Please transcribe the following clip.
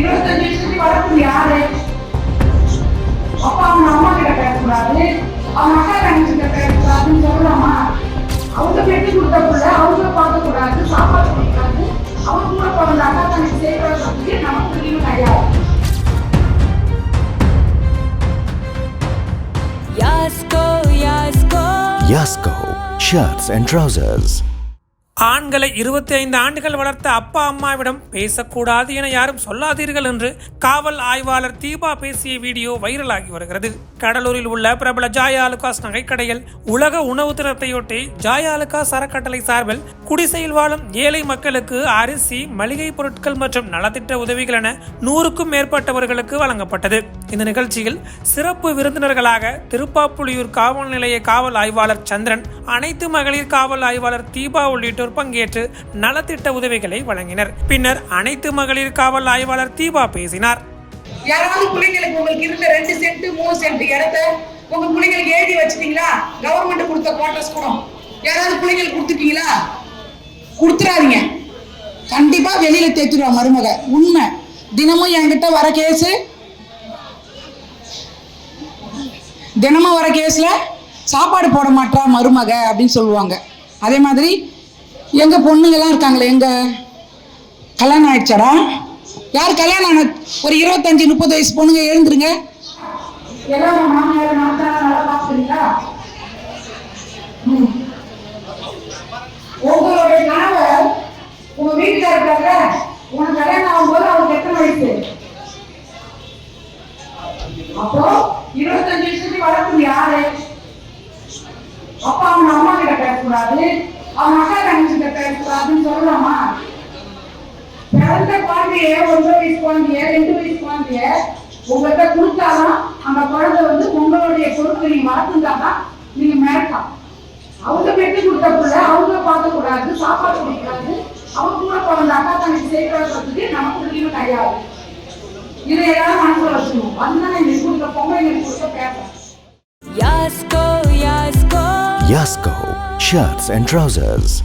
இருபத்தஞ்சு வருஷத்துக்கு வளர்ப்பு யாரு? அப்பா அவங்க அம்மா கிட்ட பேசக்கூடாது. அவங்க அக்கா தங்கச்சி கிட்ட பேசக்கூடாதுன்னு சொல்லலாமா? அவங்க பெற்று கொடுத்த புள்ள அவங்க பார்க்க கூடாது சாப்பாடு கொடுக்காது. அவங்க கூட பிறந்த அக்கா தங்கச்சி சேர்க்கறதுக்கு நமக்கு உரிமை கிடையாது Yasko, Yasko. Yasko Shirts and Trousers. ஆண்களை இருபத்தி ஐந்து ஆண்டுகள் வளர்த்த அப்பா அம்மாவிடம் பேசக்கூடாது என யாரும் சொல்லாதீர்கள் என்று காவல் ஆய்வாளர் தீபா பேசிய வீடியோ வைரலாகி வருகிறது. கடலூரில் உள்ள பிரபல ஜாயா அலுகாஸ் நகைக்கடையில் உலக உணவு தினத்தையொட்டி ஜாயா அலுகாஸ் அறக்கட்டளை சார்பில் குடிசையில் வாழும் ஏழை மக்களுக்கு அரிசி மளிகை பொருட்கள் மற்றும் நலத்திட்ட உதவிகள் என நூறுக்கும் மேற்பட்டவர்களுக்கு வழங்கப்பட்டது. இந்த நிகழ்ச்சியில் சிறப்பு விருந்தினர்களாக திருப்பாப்புலியூர் காவல் நிலைய காவல் ஆய்வாளர் சந்திரன் அனைத்து மகளிர் காவல் ஆய்வாளர் தீபா உள்ளிட்டோர் பங்கேற்று நலத்திட்ட உதவிகளை வழங்கினர். பின்னர் அனைத்து மகளிர் காவல் ஆய்வாளர் தீபா பேசினார். யாராவது பிள்ளைங்களுக்கு உங்களுக்கு இருந்த ரெண்டு சென்ட் மூணு சென்ட் இடத்த உங்க பிள்ளைங்களுக்கு எழுதி வச்சிட்டீங்களா? கவர்மெண்ட் கொடுத்த குவார்டர்ஸ் கூட. யாராவது பிள்ளைங்களுக்கு கொடுத்துட்டீங்களா? கொடுத்துறாதீங்க. கண்டிப்பா வெளியில தேத்துருவா மருமக. உண்மை. தினமும் என்கிட்ட வர கேஸ் தினமும் வர கேஸ்ல சாப்பாடு போட மாட்டா மருமக அப்படின்னு சொல்லுவாங்க. அதே மாதிரி எங்க பொண்ணுங்கெல்லாம் இருக்காங்களே எங்க கல்யாணம் ஆயிடுச்சாடா? யார் கல்யாணம் ஆன ஒரு இருபத்தஞ்சு முப்பது வயசு பொண்ணுங்க எழுந்துருங்க. உங்களுடைய கணவர் உங்க வீட்டுல இருக்காங்க உனக்கு கல்யாணம் ஆகும்போது அவருக்கு எத்தனை வயசு? அப்போ இருபத்தஞ்சு வயசுக்கு வளர்ப்பு யாரு? அப்பா அவங்க அம்மா கிட்ட பேசக்கூடாது. அவங்க அக்கா தங்கச்சி கிட்ட பேசக்கூடாதுன்னு சொல்லலாமா? பிறந்த குழந்தைய ஒன்றரை வயசு குழந்தைய ரெண்டு வயசு குழந்தைய உங்கள்கிட்ட கொடுத்தாதான் அந்த குழந்தை வந்து உங்களுடைய பொறுப்பு நீங்க வளர்த்துந்தாதான் நீங்க மிரட்டலாம் அவங்க பெற்று கொடுத்த பிள்ளை அவங்க பார்க்க கூடாது சாப்பாடு கொடுக்காது அவங்க கூட பிறந்த அக்கா தங்கச்சி சேர்க்கறதுக்கு நமக்கு உரிமை கிடையாது. இதை எல்லாரும் மனசுல வச்சுக்கணும். அதுதான் எங்களுக்கு கொடுத்த பொம்பளைங்களுக்கு கொடுத்த paper. Yasko, Yasko. Yasko Shirts and Trousers.